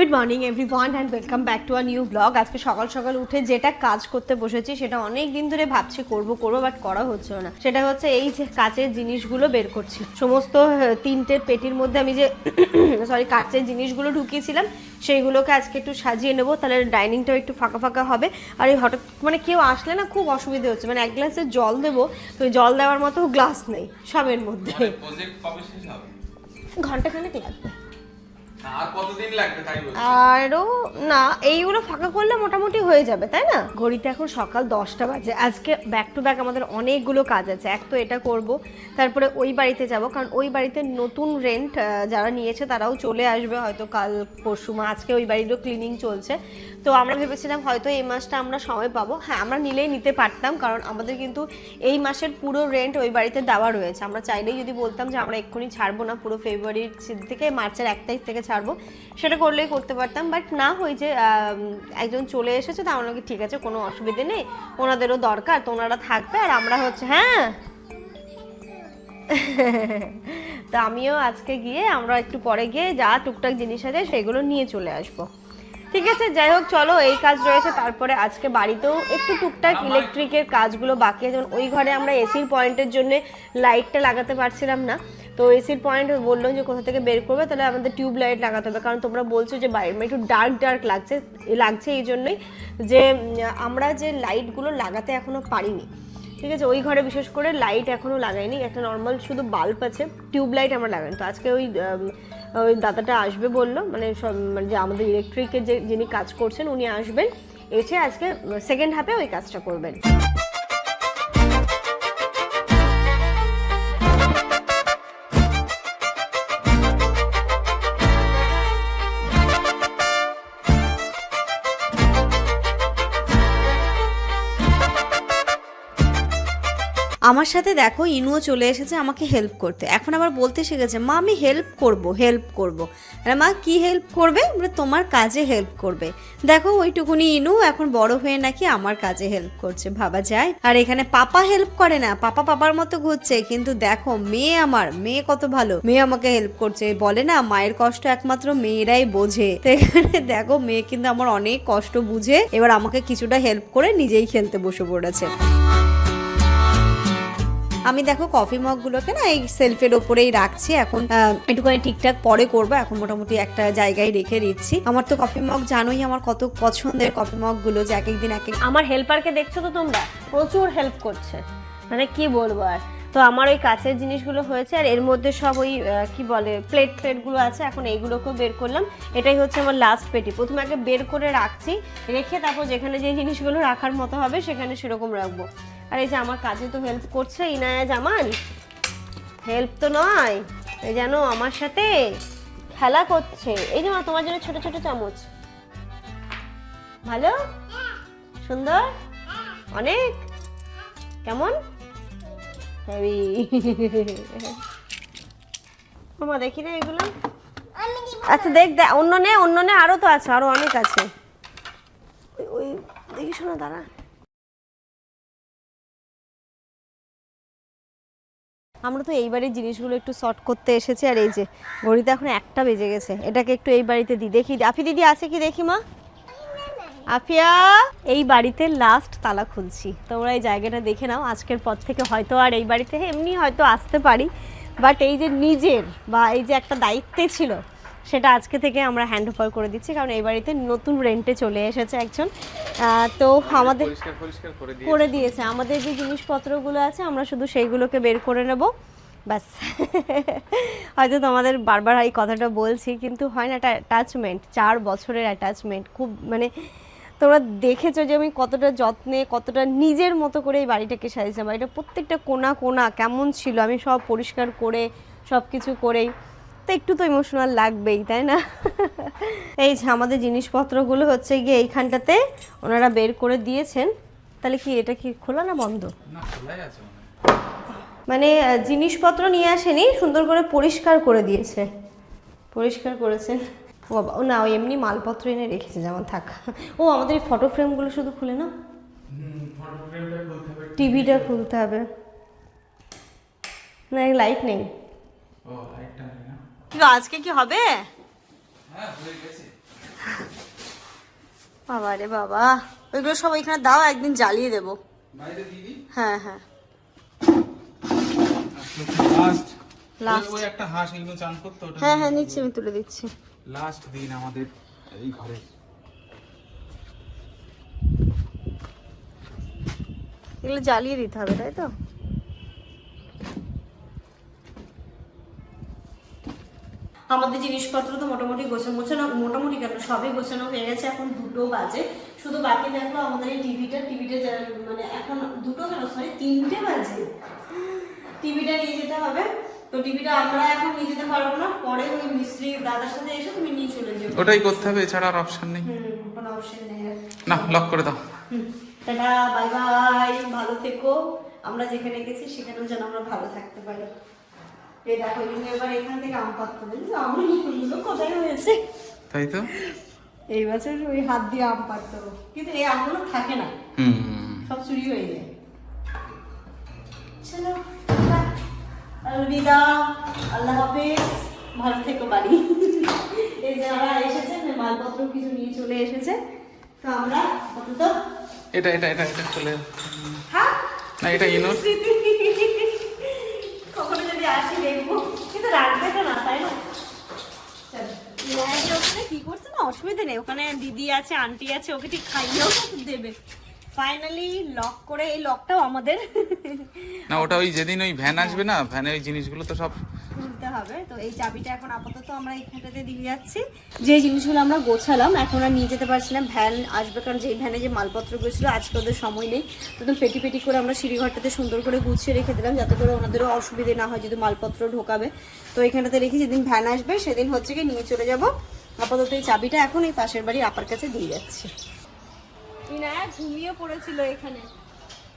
Good morning everyone and welcome back to a new blog আজকে সকাল সকাল উঠে যেটা কাজ করতে বসেছি সেটা অনেক দিন ধরে ভাবছি করব করব বাট করা হচ্ছে না। সেটা হচ্ছে এই যে কাচের জিনিসগুলো বের করছি। সমস্ত তিনটে পেটির মধ্যে আমি যে সরি কাচের জিনিসগুলো ঢুকিয়েছিলাম সেইগুলোকে আজকে একটু সাজিয়ে নেব তাহলে ডাইনিংটাও একটু ফাঁকা ফাঁকা হবে। আর এই হঠাৎ মানে কেউ আসলে না খুব অসুবিধে হচ্ছে মানে এক গ্লাসে জল দেবো তো জল দেওয়ার মতো গ্লাস নেই সবের মধ্যে। কবে ঘন্টাখানেক লাগবে। আর কতদিন লাগবে তাই বলছি? আরও না এইগুলো ফাঁকা করলে মোটামুটি হয়ে যাবে তাই না? ঘড়িতে এখন সকাল দশটা বাজে। আজকে ব্যাক টু ব্যাক আমাদের অনেকগুলো কাজ আছে। এক তো এটা করব তারপরে ওই বাড়িতে যাব কারণ ওই বাড়িতে নতুন রেন্ট যারা নিয়েছে তারাও চলে আসবে হয়তো কাল পরশু মা আজকে ওই বাড়িরও ক্লিনিং চলছে। তো আমরা ভেবেছিলাম হয়তো এই মাসটা আমরা সময় পাবো। হ্যাঁ আমরা নিলেই নিতে পারতাম, কারণ আমাদের কিন্তু এই মাসের পুরো রেন্ট ওই বাড়িতে দেওয়া রয়েছে। আমরা চাইলেই যদি বলতাম যে আমরা এক্ষুনি ছাড়বো না, পুরো ফেব্রুয়ারির থেকে মার্চের এক তারিখ থেকে ছাড়বো, সেটা করলেই করতে পারতাম। বাট না হয়ে যে একজন চলে এসেছে তা আমরা ঠিক আছে, কোনো অসুবিধে নেই, ওনাদেরও দরকার, তো ওনারা থাকবে। আর আমরা হচ্ছে হ্যাঁ? তো আমিও আজকে গিয়ে আমরা একটু পরে গিয়ে যা টুকটাক জিনিস আছে, সেগুলো নিয়ে চলে আসব। ঠিক আছে যাই হোক চলো এই কাজ রয়েছে। তারপরে আজকে বাড়িতেও একটু টুকটাক ইলেকট্রিকের কাজগুলো বাকি যেমন ওই ঘরে আমরা এসির পয়েন্টের জন্য লাইটটা লাগাতে পারছিলাম না। তো এসির পয়েন্ট বলল যে কোথা থেকে বের করবে? তাহলে আমাদের টিউব লাইট লাগাতে হবে। কারণ তোমরা বলছো যে বাইরে মানে একটু ডার্ক ডার্ক লাগছে লাগছে এই জন্যই যে আমরা যে লাইটগুলো লাগাতে এখনও পারিনি। ঠিক আছে ওই ঘরে বিশেষ করে লাইট এখনও লাগাইনি। একটা নর্মাল শুধু বাল্ব আছে টিউব লাইট আমরা লাগাইনি। তো আজকে ওই ওই দাদাটা আসবে বলল মানে সব মানে যে আমাদের ইলেকট্রিকের যে, যিনি কাজ করছেন উনি আসবেন, এসে আজকে সেকেন্ড হাফে ওই কাজটা করবেন। আমার সাথে দেখো, ইনুও চলে এসেছে আমাকে হেল্প করতে। এখন আবার বলতে শিখেছে, মা, আমি হেল্প করব হেল্প করব। আরে মা, কি হেল্প করবে? তোমার কাজে হেল্প করবে। দেখো, ওইটুকুনি ইনু এখন বড় হয়ে নাকি আমার কাজে হেল্প করছে। ভাবা যায়? আর এখানে পাপা হেল্প করে না, পাপা পাপার মতো ঘুরছে। কিন্তু দেখো, মেয়ে আমার, মেয়ে কত ভালো। মেয়ে আমাকে হেল্প করছে। বলে না, মায়ের কষ্ট একমাত্র মেয়েরাই বোঝে। এখানে দেখো, মেয়ে কিন্তু আমার অনেক কষ্ট বুঝে। এবার আমাকে কিছুটা হেল্প করে নিজেই খেলতে বসে পড়েছে। আমি দেখো কফি মগগুলোকে না এই সেলফের ওপরেই রাখছি, এখন একটুখানি ঠিকঠাক পরে করব, এখন মোটামুটি একটা জায়গায় রেখে দিচ্ছি। আমার তো কফি মগ জানোই আমার কত পছন্দের কফি মগগুলো যে এক একদিন এক আমার হেল্পারকে দেখছ তো তোমরা? প্রচুর হেল্প করছে। মানে কি বলব আর? তো আমার ওই কাছের জিনিসগুলো হয়েছে আর এর মধ্যে সব ওই কি বলে প্লেট প্লেটগুলো আছে, এখন এইগুলোকেও বের করলাম। এটাই হচ্ছে আমার লাস্ট পেটি। প্রথমে আগে বের করে রাখছি, রেখে তারপর যেখানে যে জিনিসগুলো রাখার মতো হবে, সেখানে সেরকম রাখব। আর এই যে আমার কাজে তো হেল্প করছে ইনায়া জামান। হেল্প তো নয়, এই জানো আমার সাথে খেলা করছে। এই যে মা, তোমার জন্য ছোট ছোট চামচ। ভালো? সুন্দর? অনেক? কেমন? হেভি। মামা, দেখি না এগুলো। আচ্ছা দেখ দেখ, অন্য নে অন্য নে, আরও তো আছে, আরও অনেক আছে। ওই ওই, দেখি শোনো, দাঁড়া। আমরা তো এই বাড়ির জিনিসগুলো একটু শর্ট করতে এসেছি, আর এই যে ঘড়িতে এখন একটা বেজে গেছে। এটাকে একটু এই বাড়িতে দি, দেখি, আফি দিদি আছে কি দেখি মা? আফিয়া, এই বাড়িতে লাস্ট তালা খুলছি। তোমরা এই জায়গাটা দেখে নাও, আজকের পর থেকে হয়তো আর এই বাড়িতে এমনি হয়তো আসতে পারি। বাট এই যে নিজের বা এই যে একটা দায়িত্বে ছিল সেটা আজকে থেকে আমরা হ্যান্ড ওভার করে দিচ্ছি কারণ এই বাড়িতে নতুন রেন্টে চলে এসেছে একজন। তো আমাদের করে দিয়েছে। আমাদের যে জিনিসপত্রগুলো আছে আমরা শুধু সেইগুলোকে বের করে নেব। ব্যাস। হয়তো তোমাদের বারবার এই কথাটা বলছি কিন্তু হয় না একটা অ্যাটাচমেন্ট চার বছরের অ্যাটাচমেন্ট খুব মানে তোমরা দেখেছ যে আমি কতটা যত্নে কতটা নিজের মতো করে এই বাড়িটাকে সাজিয়েছিলাম। বাড়িটা প্রত্যেকটা কোনা কোনা কেমন ছিল আমি সব পরিষ্কার করে সব কিছু করেই তো একটু তো ইমোশনাল লাগবেই তাই না? এই যে আমাদের জিনিসপত্রগুলো হচ্ছে গিয়ে এইখানটাতে ওনারা বের করে দিয়েছেন। তাহলে কি এটা কি খোলা না বন্ধ? মনে জিনিসপত্র নিয়ে আসেনি সুন্দর করে পরিষ্কার করে দিয়েছে। পরিষ্কার করেছেন। ও বাবা ও না ও এমনি মালপত্র এনে রেখেছে যেমন থাক। ও আমাদের এই ফটো ফ্রেমগুলো শুধু খুলে না টিভিটা খুলতে হবে না লাইট নেই। কি আজকে কি হবে? হ্যাঁ হয়ে বাবা রে বাবা ওইগুলো সব এখানে দাও একদিন জ্বালিয়ে দেবো। হ্যাঁ হ্যাঁ। করতে ওটা হ্যাঁ হ্যাঁ নিচ্ছি আমি তুলে দিচ্ছি। লাস্ট দিন আমাদের এই ঘরে। এগুলো জ্বালিয়ে দিতে হবে তাই তো? আমাদের জিনিসপত্র তো মোটামুটি গোছানো গোছানো মোটামুটি কেন? সবই গোছানো হয়ে গেছে এখন দুটো বাজে। শুধু বাকি দেখো আমাদের এই টিভিটা টিভিটা মানে এখন দুটো কেন? সরি তিনটে বাজে। টিভিটা নিয়ে যেতে হবে। তো টিভিটা আমরা এখন নিয়ে যেতে পারব না। পরে ওই মিস্ত্রি দাদার সাথে এসে তুমি নিয়ে চলে যাবে ওটাই করতে হবে এছাড়া আর অপশন নেই। কোনো অপশন নেই। না লক করে দাও। টাটা বাই বাই ভালো থেকো। আমরা যেখানে গেছি সেখানেও যেন আমরা ভালো থাকতে পারি। এই দেখো এবার এখান থেকে আম আমার কোথায় হয়েছে তাই তো? এই বছর ওই হাত দিয়ে আম পাততে কিন্তু এই আমগুলো থাকে না। সব চুরি হয়ে যায়। চলো। আলবিদা আল্লাহ হাফেজ ভালো থেকো বাড়ি। এই যারা এসেছে মালপত্র কিছু নিয়ে চলে এসেছে তো আমরা আপাতত এটা এটা এটা এটা চলে হ্যাঁ? না এটা স্মৃতি। কখনো যদি আসি রাখবে তো না তাই না? চলো। ন্যায় যে ওখানে কি করছে না? অসুবিধা নেই। ওখানে দিদি আছে আন্টি আছে ওকে ঠিক খাইয়েও দেবে। ফাইনালি লক করে এই লকটাও আমাদের। না ওটা ওই যেদিন ওই ভ্যান আসবে না ভ্যানের ওই জিনিসগুলো তো সব খুলতে হবে। তো এই চাবিটা এখন আপাতত আমরা এইখানটাতে দিয়ে যাচ্ছি। যে জিনিসগুলো আমরা গোছালাম, এখন আর নিয়ে যেতে পারছি না। ভ্যান আসবে, কারণ যে ভ্যানে যে মালপত্রগুলো ছিল আজকে ওদের সময় নেই। তো পেটি পেটি করে আমরা সিঁড়িঘরটাতে সুন্দর করে গুছিয়ে রেখে দিলাম, যাতে করে ওনাদেরও অসুবিধে না হয় যদি মালপত্র ঢোকাবে। তো এখানটাতে রেখে যেদিন ভ্যান আসবে, সেদিন হচ্ছে কি নিয়ে চলে যাব। আপাতত এই চাবিটা এখন এই পাশের বাড়ি আপার কাছে দিয়ে যাচ্ছি। ঘুমিয়ে পড়েছিল এখানে।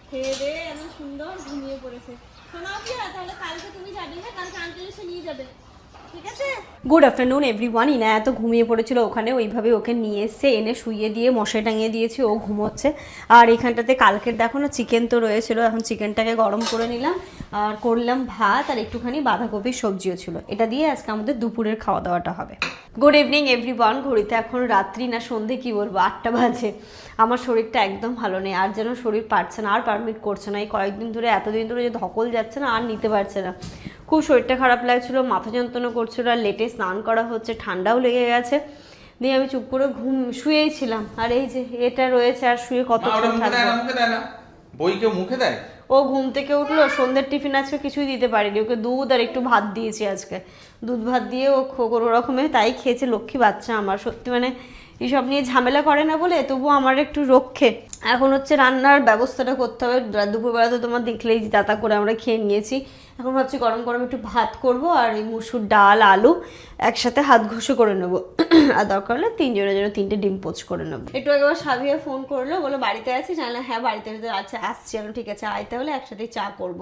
খেয়ে দিয়ে এমন সুন্দর ঘুমিয়ে পড়েছে। শোনাও কি তাহলে কালকে তুমি যাবে হ্যাঁ কালকে আঙ্কেল এসে নিয়ে যাবে। গুড আফটারনুন এভরিওয়ান ইনা এত ঘুমিয়ে পড়েছিল, ওখানে ওইভাবে ওকে নিয়ে এসে এনে শুইয়ে দিয়ে মশাই টাঙিয়ে দিয়েছি, ও ঘুমোচ্ছে। আর এখানটাতে কালকের দেখো না চিকেন তো রয়েছিল, এখন চিকেনটাকে গরম করে নিলাম, আর করলাম ভাত, আর একটুখানি বাঁধাকপির সবজিও ছিল। এটা দিয়ে আজকে আমাদের দুপুরের খাওয়া দাওয়াটা হবে। গুড ইভিনিং এভরিওয়ান ঘড়িতে এখন রাত্রি না সন্ধে, কি বলব, আটটা বাজে। আমার শরীরটা একদম ভালো নেই, আর যেন শরীর পারছে না, আর পারমিট করছে না। এই কয়েকদিন ধরে, এতদিন ধরে যে ধকল যাচ্ছে না, আর নিতে পারছে না। খুব শরীরটা খারাপ লাগছিল মাথা যন্ত্রণা করছিল আর লেটে স্নান করা হচ্ছে ঠান্ডাও লেগে গেছে। দিয়ে আমি চুপ করে ঘুম শুয়েই ছিলাম। আর এই যে এটা রয়েছে আর শুয়ে না ওটা মুখে দেয় ও ঘুম থেকে উঠল সন্ধ্যের টিফিন আজকে কিছুই দিতে পারিনি। ওকে দুধ আর একটু ভাত দিয়েছি আজকে। দুধ ভাত দিয়ে ও কোনো রকমে তাই খেয়েছে লক্ষ্মী বাচ্চা আমার। সত্যি মানে এইসব নিয়ে ঝামেলা করে না বলে, তবুও আমার একটু রক্ষে। এখন হচ্ছে রান্নার ব্যবস্থাটা করতে হবে। দুপুরবেলা তো তোমার দেখলেই যে দাতা করে আমরা খেয়ে নিয়েছি। এখন ভাবছি গরম গরম একটু ভাত করব আর এই মুসুর ডাল, আলু একসাথে হাত ঘষে করে নেব। আর দরকার হলে তিনজনের জন্য তিনটে ডিম পোচ করে নেব। একটু একবার সাবিয়া ফোন করল বলো বাড়িতে আছি জানলে হ্যাঁ বাড়িতে তো আচ্ছা আসছি। আমি ঠিক আছে, আয় তাহলে একসাথে চা করব।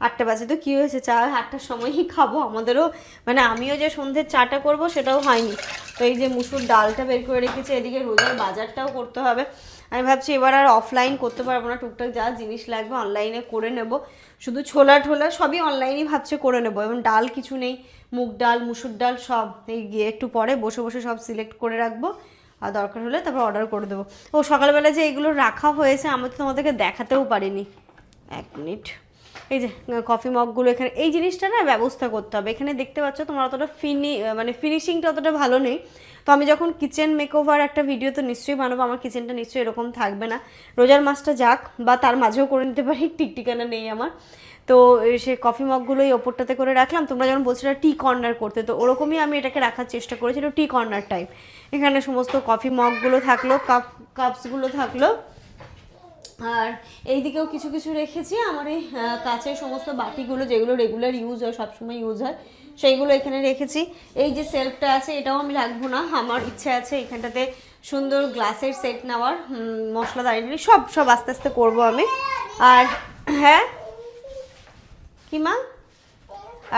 আটটা বাজে তো কী হয়েছে? চা, আটটার সময়ই খাব। আমাদেরও মানে আমিও যে সন্ধ্যের চাটা করব সেটাও হয়নি। তো এই যে মুসুর ডালটা বের করে রেখেছি, এদিকে রোজার বাজারটাও করতে হবে। আমি ভাবছি এবার আর অফলাইন করতে পারব না। টুকটাক যা জিনিস লাগবে অনলাইনে করে নেব। শুধু ছোলা ঠোলা সবই অনলাইনেই ভাবছে করে নেব। এবং ডাল কিছু নেই। মুগ ডাল, মুসুর ডাল সব। এই গিয়ে একটু পরে বসে বসে সব সিলেক্ট করে রাখব। আর দরকার হলে তারপর অর্ডার করে দেবো। ও সকালবেলা যে এগুলো রাখা হয়েছে, আমি তো তোমাদেরকে দেখাতেও পারিনি। এক মিনিট। এই যে কফি মগগুলো এখানে, এই জিনিসটা না ব্যবস্থা করতে হবে। এখানে দেখতে পাচ্ছ তোমার অতটা ফিনি মানে ফিনিশিংটা অতটা ভালো নেই। তো আমি যখন কিচেন মেকওভার একটা ভিডিও তো নিশ্চয়ই বানাবো, আমার কিচেনটা নিশ্চয়ই এরকম থাকবে না। রোজার মাছটা যাক, বা তার মাঝেও করে নিতে পারি, টিকটিকানা নেই আমার। তো সে কফি মগগুলো এই ওপরটাতে করে রাখলাম। তোমরা যখন বলছিলে টি কর্নার করতে, তো ওরকমই আমি এটাকে রাখার চেষ্টা করেছি। টি কর্নার টাইপ এখানে সমস্ত কফি মগগুলো থাকল কাপ কাপসগুলো থাকল। আর এইদিকেও কিছু কিছু রেখেছি। আমার এই কাচের সমস্ত বাটিগুলো যেগুলো রেগুলার ইউজ হয়, সবসময় ইউজ হয়, সেইগুলো এখানে রেখেছি। এই যে সেলফটা আছে, এটাও আমি রাখব না। আমার ইচ্ছে আছে এখানটাতে সুন্দর গ্লাসের সেট নেওয়ার। মশলা দাঁড়িয়ে সব সব আস্তে আস্তে করব আমি। আর হ্যাঁ? কি মা?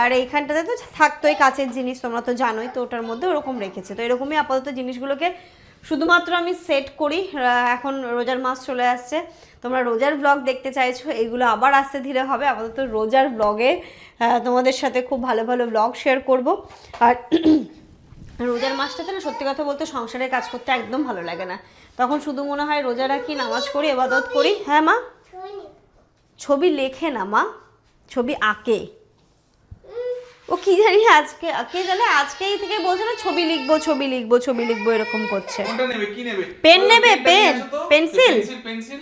আর এইখানটাতে তো থাকতোই কাছের জিনিস, তোমরা তো জানোই তো, ওটার মধ্যে ওরকম রেখেছে। তো এরকমই আপাতত জিনিসগুলোকে শুধুমাত্র আমি সেট করি এখন রোজার মাস চলে আসছে। তোমরা রোজার ব্লগ দেখতে চাইছো এগুলো আবার আস্তে ধীরে হবে। আপাতত রোজার ব্লগে তোমাদের সাথে খুব ভালো ভালো ব্লগ শেয়ার করব। আর রোজার মাসটাতে না সত্যি কথা বলতে সংসারের কাজ করতে একদম ভালো লাগে না। তখন শুধু মনে হয় রোজা রাখি নামাজ করি এবাদত করি। হ্যাঁ মা? ছবি লেখে না মা ছবি আঁকে। ও কি জানি আজকে কে জানে আজকেই থেকে বলছে না ছবি লিখব ছবি লিখব ছবি লিখব এরকম করছে। কোনটা নেবে? কি নেবে? পেন নেবে, পেন? পেন্সিল? পেন্সিল পেন্সিল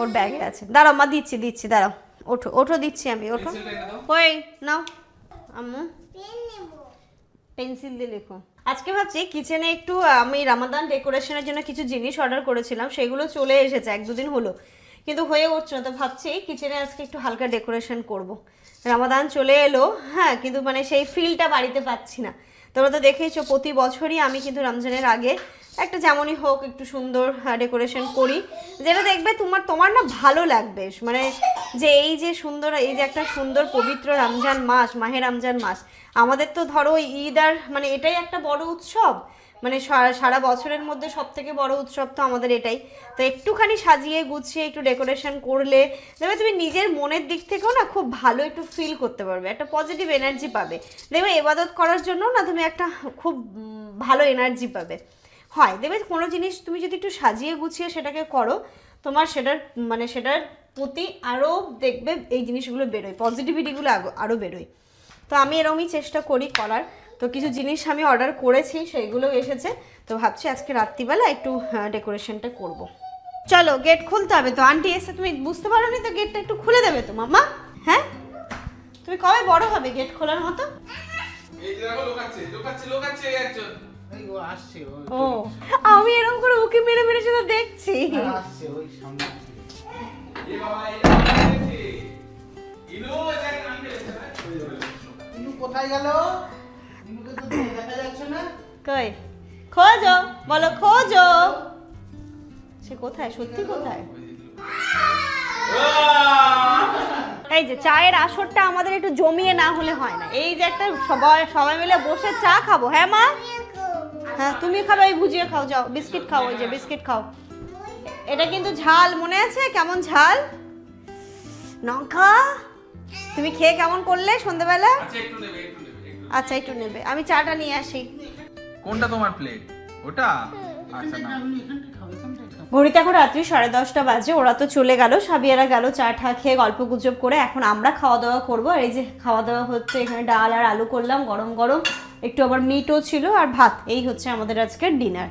ওর ব্যাগে আছে। দাঁড়াও মা দিচ্ছি দিচ্ছি দাঁড়াও। ওঠো ওঠো দিচ্ছি আমি ওঠো। ওই নাও। আম্মু। পেন্সিল দিয়ে লেখো। আজকে ভাবছি কিচেনে একটু আমি রামাদান ডেকোরেশনের জন্য কিছু জিনিস অর্ডার করেছিলাম সেগুলো চলে এসেছে এক দুদিন হলো। কিন্তু হয়ে উঠছে না, তো ভাবছি কিচেনে আজকে একটু হালকা ডেকোরেশন করব। রামাদান চলে এলো হ্যাঁ কিন্তু মানে সেই ফিলটা বাড়িতে পাচ্ছি না। তোমরা তো দেখেইছো, প্রতি বছরই আমি কিন্তু রমজানের আগে একটা যেমনই হোক একটু সুন্দর ডেকোরেশন করি। যেটা দেখবে তোমার তোমার না ভালো লাগবে। মানে যে এই যে সুন্দর, এই যে একটা সুন্দর পবিত্র রমজান মাস, মাহে রমজান মাস, আমাদের তো ধরো ঈদ আর মানে এটাই একটা বড় উৎসব। মানে সারা বছরের মধ্যে সব থেকে বড় উৎসব তো আমাদের এটাই। তো একটুখানি সাজিয়ে গুছিয়ে একটু ডেকোরেশন করলে দেখবে তুমি নিজের মনের দিক থেকেও না খুব ভালো একটু ফিল করতে পারবে, একটা পজিটিভ এনার্জি পাবে। দেখবে এবাদত করার জন্য না তুমি একটা খুব ভালো এনার্জি পাবে। হয়, দেখবে কোনো জিনিস তুমি যদি একটু সাজিয়ে গুছিয়ে সেটাকে করো, তোমার সেটার মানে সেটার প্রতি আরও দেখবে এই জিনিসগুলো বেরোয় পজিটিভিটিগুলো আরও বেরোয়। তো আমি এরকমই চেষ্টা করি করার। তো কিছু জিনিস আমি অর্ডার করেছি সেইগুলো এসেছে। তো ভাবছি আজকে রাত্রিবেলা একটু ডেকোরেশনটা করব। চলো গেট খুলতে হবে তো। আন্টি এসে তুমি বুঝতে পারো নি তো গেটটা একটু খুলে দেবে তো মামা হ্যাঁ? তুমি কবে বড় হবে গেট খোলার মতো? ও আসছে ওই ও আমি এরকম করে উকি মেরে মেরে শুধু দেখছি। কোথায় গেল? কই? খোঁজো বলো খোঁজো। সে কোথায়? সত্যি কোথায়? এই যে চায়ের আসরটা আমাদের একটু জমিয়ে না হলে হয় না। এই যে একটা সবাই সবাই মিলে বসে চা খাব। হ্যাঁ মা? হ্যাঁ তুমি খাবে ওই ভুজিয়ে খাও যাও। বিস্কিট খাও ওই যে বিস্কিট খাও। এটা কিন্তু ঝাল মনে আছে? কেমন ঝাল? নঙ্কা তুমি খেয়ে কেমন করলে সন্ধ্যেবেলা? আচ্ছা একটু নেবে। আমি চাটা নিয়ে আসি। কোনটা তোমার প্লেট ওটা? আচ্ছা না। ঘড়িতে এখন রাত্রি সাড়ে দশটা বাজে ওরা তো চলে গেল সাবিয়ারা গেল চা ঠা খেয়ে গল্প গুজব করে এখন আমরা খাওয়া দাওয়া করব। আর এই যে খাওয়া দাওয়া হচ্ছে এখানে ডাল আর আলু করলাম গরম গরম। একটু আবার মিটও ছিল আর ভাত এই হচ্ছে আমাদের আজকের ডিনার